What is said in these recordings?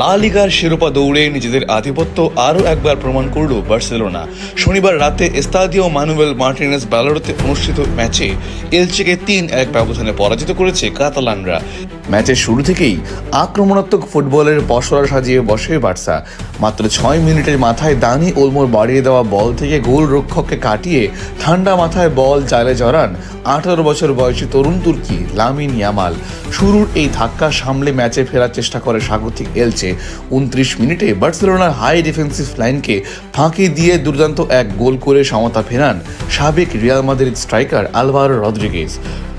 লা লিগার শিরোপা দৌড়ে নিজেদের আধিপত্য আরও একবার প্রমাণ করল বার্সেলোনা। শনিবার রাতে এস্তাদিও মানুয়েল মার্টিনেস ব্যালোরতে অনুষ্ঠিত ম্যাচে এলচেকে তিন এক ব্যবধানে পরাজিত করেছে কাতালানরা। ম্যাচের শুরু থেকেই আক্রমণাত্মক ফুটবলের পসরা সাজিয়ে বসে বার্সা। মাত্র ছয় মিনিটের মাথায় দানি ওলমোর বাড়িয়ে দেওয়া বল থেকে গোল রক্ষককে কাটিয়ে ঠান্ডা মাথায় বল জালে জড়ান আঠারো বছর বয়সী তরুণ তুর্কি লামিন ইয়ামাল। শুরুর এই ধাক্কা সামলে ম্যাচে ফেরার চেষ্টা করে স্বাগতিক এলচে উনত্রিশ মিনিটে বার্সেলোনার হাই ডিফেন্সিভ লাইনকে ফাঁকি দিয়ে দুর্দান্ত এক গোল করে সমতা ফেরান সাবেক Real Madrid striker Alvaro Rodriguez.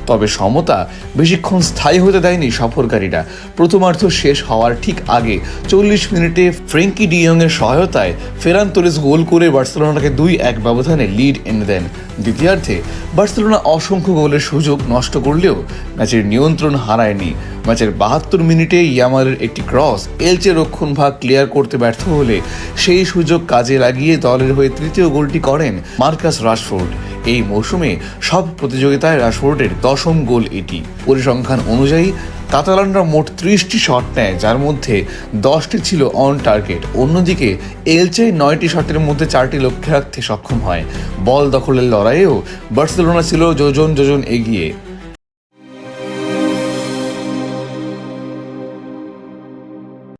তবে সমতা বেশিক্ষণ স্থায়ী হতে দেয়নি সফরকারীরা। প্রথমার্ধ শেষ হওয়ার ঠিক আগে চল্লিশ মিনিটে ফ্রেঙ্কি ডিয়ংয়ের সহায়তায় ফেরান তোরেস গোল করে বার্সেলোনাকে দুই এক ব্যবধানে লিড এনে দেন। দ্বিতীয়ার্ধে বার্সেলোনা অসংখ্য গোলের সুযোগ নষ্ট করলেও ম্যাচের নিয়ন্ত্রণ হারায়নি। ম্যাচের বাহাত্তর মিনিটে ইয়ামালের একটি ক্রস এলচে রক্ষণভাগ ক্লিয়ার করতে ব্যর্থ হলে সেই সুযোগ কাজে লাগিয়ে দলের হয়ে তৃতীয় গোলটি করেন মার্কাস রাশফোর্ড। এই মৌসুমে সব প্রতিযোগিতায় রাশফোর্ডের দশম গোল এটি। পরিসংখ্যান অনুযায়ী, কাতালানরা মোট ত্রিশটি শট নেয়, যার মধ্যে দশটি ছিল অন টার্গেট। অন্যদিকে, এলচে নয়টি শটের মধ্যে চারটি লক্ষ্যে রাখতে সক্ষম হয়। বল দখলের লড়াইয়েও বার্সেলোনা ছিল যোজন যোজন এগিয়ে।